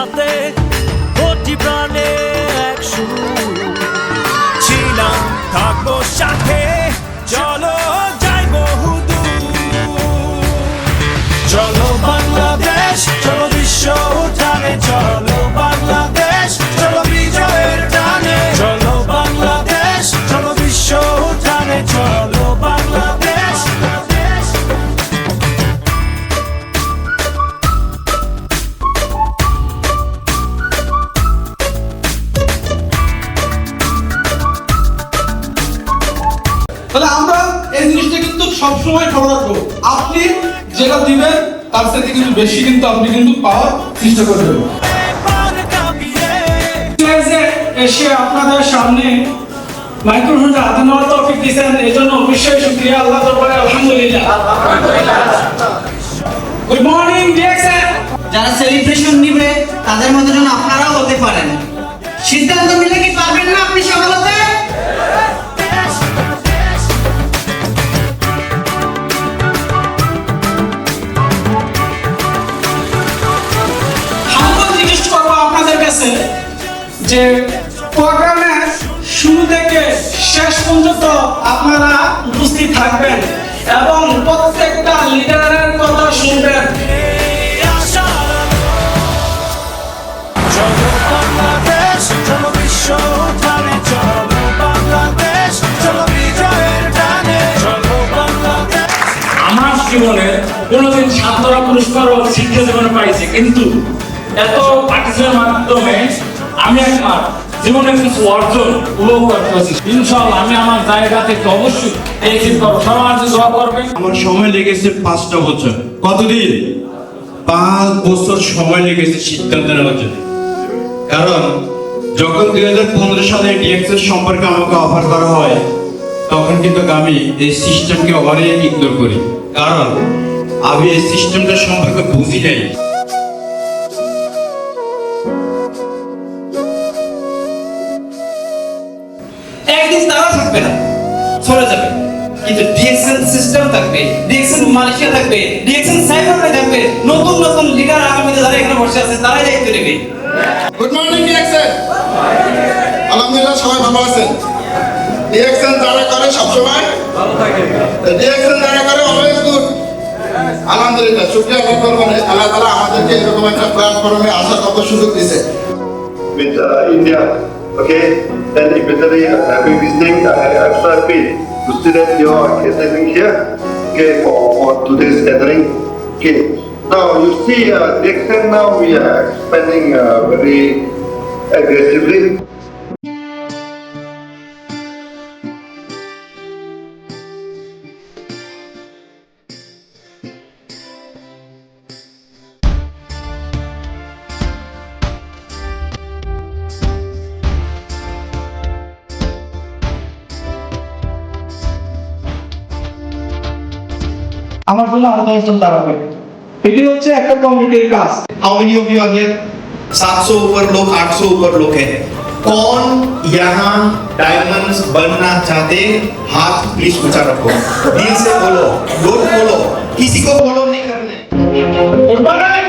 সাথে কোটি তাহলে আমরা এই জিনিসটা কিন্তু সবসময় খবর রাখব। আপনি যেটা দিবেন তার সাথে কিন্তু বেশি কিন্তু আপনি কিন্তু পাওয়ার চেষ্টা করবেন এসে আপনাদের সামনে মাইক্রোফোনটা হাতে নেওয়ার তৌফিক দিয়েছেন এই জন্য অবশ্যই শুক্রিয়া আল্লাহ দরবারে আলহামদুলিল্লাহ। গুড মর্নিং যারা সেলিব্রেশন নিবে তাদের মধ্যে যেন আপনারাও হতে পারেন। সিদ্ধান্ত নিলে কি পারবেন না আপনি সফল যে প্রোগ্রামের শুরু থেকে শেষ পর্যন্ত আপনারা উপস্থিত থাকবেন এবং প্রত্যেকটা লিডারের কথা শুনবেন। আমার জীবনে কোনোদিন ছাত্ররা পুরস্কার ও শিক্ষা জীবনে পাইছি কিন্তু এত মাধ্যমে আমি জীবনে কিছু অর্জন উপভোগ করতে পারছি। ইনশাল্লাহ আমি আমার জায়গা থেকে অবশ্যই এই দোয়া করবেন। আমার সময় লেগেছে পাঁচটা বছর। কতদিন? পাঁচ বছর সময় লেগেছে সিদ্ধান্ত নেওয়ার জন্য। কারণ, যখন দুই হাজার পনেরো সালে ডিএক্সের সম্পর্কে আমাকে অফার করা হয়, তখন কিন্তু আমি এই সিস্টেমকে অনেক ইগনোর করি। কারণ, আমি এই সিস্টেমটা সম্পর্কে বুঝি নাই। থাকবে না। চলে যাবে। কিন্তু ডিএক্সএন সিস্টেম থাকবে ডিএক্সএন মালয়েশিয়া থাকবে ডিএক্সএন সাইবার থাকবে নতুন নতুন লিডার আগামীতে যারা এখানে বসে আছে তারাই দায়িত্ব নেবে। Good morning DXN. আলহামদুলিল্লাহ সবাই ভালো আছেন। ডিএক্সএন যারা করে সবসময় ডিএক্সএন যারা করে অলওয়েজ গুড আলহামদুলিল্লাহ শুক্রিয়া আদায় করব। আল্লাহ তালা আমাদেরকে এরকম একটা প্ল্যাটফর্মে আসার কত সুযোগ দিছে with uh, India. Okay, then if it's very uh, happy visiting, I I'm so happy to see that you are attending here. Okay, for, for today's gathering. Okay, now you see, uh, Dixon now we are expanding uh, very aggressively. আমার জন্য আলাদা একজন দাঁড়াবে এটি হচ্ছে একটা কমিটির কাজ how many of you are here 700 ऊपर लोग 800 ऊपर लोग हैं कौन यहाँ डायमंड्स बनना चाहते हैं? हाथ प्लीज ऊंचा रखो दिल से बोलो डोंट बोलो किसी को फॉलो नहीं करना है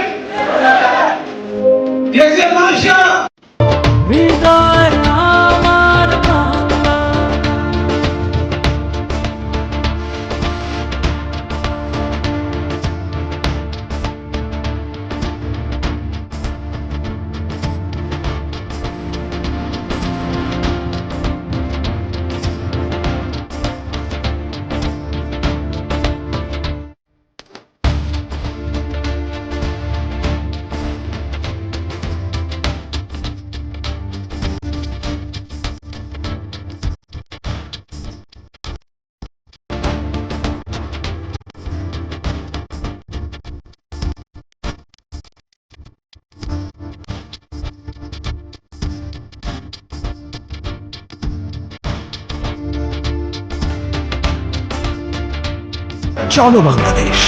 চলো বাংলাদেশ।